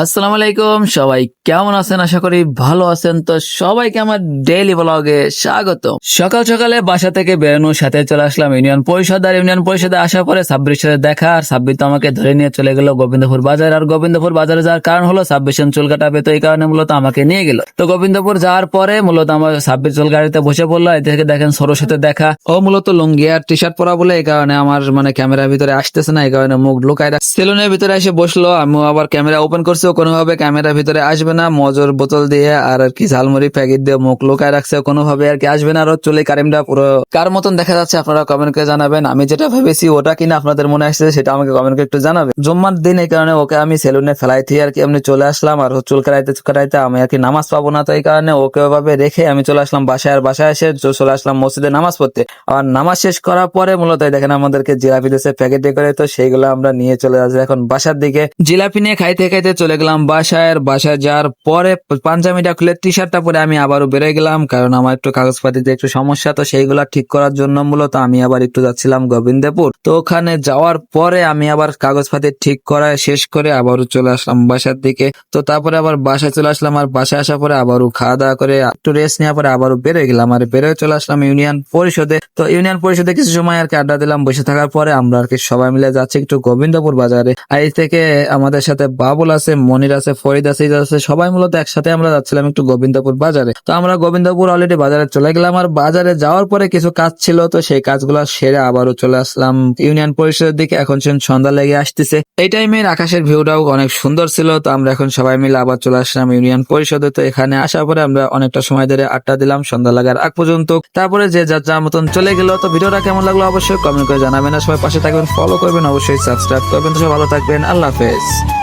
আসসালামু আলাইকুম, সবাই কেমন আছেন? আশা করি ভালো আছেন। তো সবাইকে আমার ডেইলি ব্লগে স্বাগত সকাল সকালে বাসা থেকে বেরোনোর সাথে চলে আসলাম ইউনিয়ন পরিষদ। আর ইউনিয়ন পরিষদে আসার পরে সাব্বির সাথে দেখা আর সাব্বির তো আমাকে ধরে নিয়ে চলে গেল গোবিন্দপুর বাজার। আর গোবিন্দপুর বাজারে যাওয়ার কারণ হলো সেন চুল কাটাবে তো এই কারণে মূলত আমাকে নিয়ে গেল। তো গোবিন্দপুর যাওয়ার পরে মূলত আমার সাব্বির চুল গাড়িতে বসে পড়ল। এই থেকে দেখেন সরোর সাথে দেখা। ও মূলত লুঙ্গি আর টি শার্ট পরা বলে, এই কারণে আমার মানে ক্যামেরার ভিতরে আসতেছে না, এই কারণে মুখ লুকায় সেলুনের ভিতরে এসে বসল। আমি আবার ক্যামেরা ওপেন করছি। ও কোনোভাবে ক্যামেরার ভিতরে আসবে না, মজুর বোতল দিয়ে আর আর কি ঝালমুড়ি প্যাকেট দিয়ে মুখ লুকায় রাখছে, কোনোভাবে আর কি আসবে না। আর চুলে কারিমটা পুরো কার মতন দেখা যাচ্ছে আপনারা কমেন্ট করে জানাবেন। আমি যেটা ভেবেছি ওটা কিনা আপনাদের মনে আসছে, সেটা আমাকে কমেন্ট করে একটু জানাবেন। জুম্মার দিন এই কারণে ওকে আমি সেলুনে ফেলাই দিয়ে আর কি এমনি চলে আসলাম আর চুল কাটাইতে কাটাইতে আমি আর কি নামাজ পাবো না, তো এই কারণে ওকে ওভাবে রেখে আমি চলে আসলাম বাসায় আর বাসায় এসে চলে আসলাম মসজিদে নামাজ পড়তে। আর নামাজ শেষ করার পরে মূলত দেখেন আমাদেরকে জিলাপি দিয়েছে প্যাকেটে করে, তো সেইগুলো আমরা নিয়ে চলে যাচ্ছি এখন বাসার দিকে। জিলাপি নিয়ে খাইতে খাইতে চলে গেলাম বাসায় বাসায় যাওয়ার পরে পাঞ্জাবিটা খুলে টি শার্টটা পরে আমি আবারও বেরোয় গেলাম, কারণ আমার একটু কাগজপাতিতে একটু সমস্যা, তো সেইগুলা ঠিক করার জন্য মূলত আমি আবার একটু যাচ্ছিলাম গোবিন্দপুর। তো ওখানে যাওয়ার পরে আমি আবার কাগজপাতি ঠিক করা শেষ করে আবারও চলে আসলাম বাসার দিকে। তো তারপরে আবার বাসায় চলে আসলাম, আর বাসায় আসার পরে আবারও খাওয়া দাওয়া করে একটু রেস্ট নেওয়ার পরে আবারও বেরোয় গেলাম, আর বেরোয় চলে আসলাম ইউনিয়ন পরিষদে। তো ইউনিয়ন পরিষদে কিছু সময় আর কি আড্ডা দিলাম, বসে থাকার পরে আমরা আর কি সবাই মিলে যাচ্ছি একটু গোবিন্দপুর বাজারে। এই থেকে আমাদের সাথে বাবুল আছে মনির আছে, ফরিদ আছে আছে, সবাই মূলত একসাথে আমরা যাচ্ছিলাম একটু গোবিন্দপুর বাজারে। তো আমরা গোবিন্দপুর অলরেডি বাজারে চলে গেলাম আর বাজারে যাওয়ার পরে কিছু কাজ ছিল, তো সেই কাজগুলো সেরে আবারও চলে আসলাম। ইউনিয়ন পরিষদের দিকে এখন সেন সন্ধ্যা লেগে আসতেছে। এই টাইমের আকাশের ভিউটাও অনেক সুন্দর ছিল, তো আমরা এখন সবাই মিলে আবার চলে আসলাম ইউনিয়ন পরিষদে। তো এখানে আসার পরে আমরা অনেকটা সময় ধরে আড্ডা দিলাম, সন্ধ্যা লাগার আগ পর্যন্ত। তারপরে যে যার যার মতন চলে গেল, তো ভিডিওটা কেমন লাগল অবশ্যই কমেন্ট করে জানাবেন। আর সবাই পাশে থাকবেন ফলো করবেন, অবশ্যই সাবস্ক্রাইব করবেন। তো ভালো থাকবেন, আল্লাহ হাফেজ।